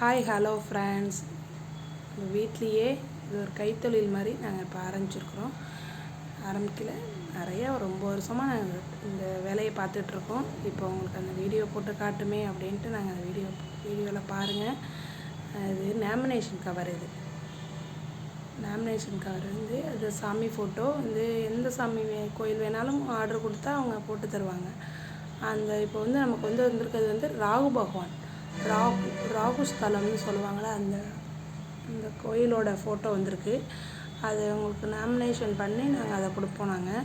Hi hello friends வீட்லேயே இது ஒரு கைத்தொழில் மாதிரி நாங்கள் இப்போ ஆரம்பிச்சிருக்கிறோம். ஆரம்பிக்கல. நிறையா ரொம்ப வருஷமாக நாங்கள் இந்த வேலையை பார்த்துட்ருக்கோம். இப்போ உங்களுக்கு அந்த வீடியோ போட்டு காட்டுமே அப்படின்ட்டு நாங்கள் அந்த வீடியோ வீடியோவில் பாருங்கள் இது நேமினேஷன் கவர் இது. நேமினேஷன் கவர் வந்து அது சாமி ஃபோட்டோ வந்து எந்த சாமி கோயில் வேணாலும் ஆர்டர் கொடுத்தா அவங்க போட்டு தருவாங்க. அந்த இப்போ வந்து நமக்கு வந்து வந்திருக்கிறது வந்து ராகு பகவான். ராகு ராகு ஸ்தலம்னு சொல்லுவாங்கள்ல அந்த அந்த கோயிலோட ஃபோட்டோ வந்திருக்கு. அது உங்களுக்கு நாமினேஷன் பண்ணி நாங்கள் அதை கொடுப்போம் நாங்கள்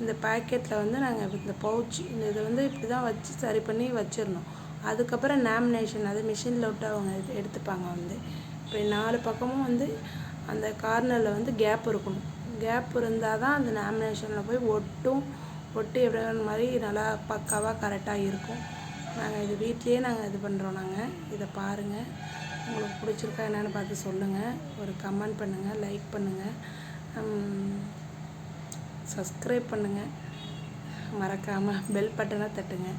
இந்த பேக்கெட்டில் வந்து நாங்கள் இந்த பவுச் இந்த இதை வந்து இப்படி தான் வச்சு சரி பண்ணி வச்சிடணும். அதுக்கப்புறம் நாமினேஷன் அது மிஷினில் விட்டு அவங்க எடுத்துப்பாங்க வந்து. இப்போ நாலு பக்கமும் வந்து அந்த கார்னரில் வந்து கேப் இருக்கணும். கேப் இருந்தால் தான் அந்த நாமினேஷனில் போய் ஒட்டும் ஒட்டி எப்படி மாதிரி நல்லா பக்காவாக கரெக்டாக இருக்கும். நாங்கள் இது வீட்லேயே நாங்கள் இது பண்ணுறோம் நாங்கள் இதை பாருங்கள் உங்களுக்கு பிடிச்சிருக்கா என்னென்னு பார்த்து சொல்லுங்கள் ஒரு கமெண்ட் பண்ணுங்கள் லைக் பண்ணுங்கள் சப்ஸ்கிரைப் பண்ணுங்கள் மறக்காமல் பெல் பட்டனை தட்டுங்க.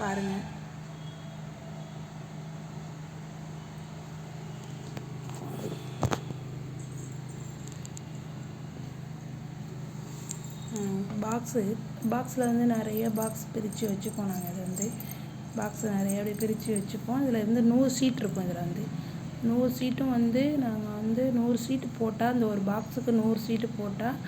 பாருங்கள் பாக்ஸு பாக்ஸில் வந்து நிறைய பாக்ஸ் பிரித்து வச்சுப்போம் நாங்கள் இது வந்து. பாக்ஸ் நிறைய அப்படி பிரித்து வச்சுப்போம். இதில் இருந்து நூறு சீட் இருக்கும் இதில் வந்து. நூறு சீட்டும் வந்து நாங்கள் வந்து நூறு சீட்டு போட்டால் அந்த ஒரு பாக்ஸுக்கு நூறு சீட்டு போட்டால்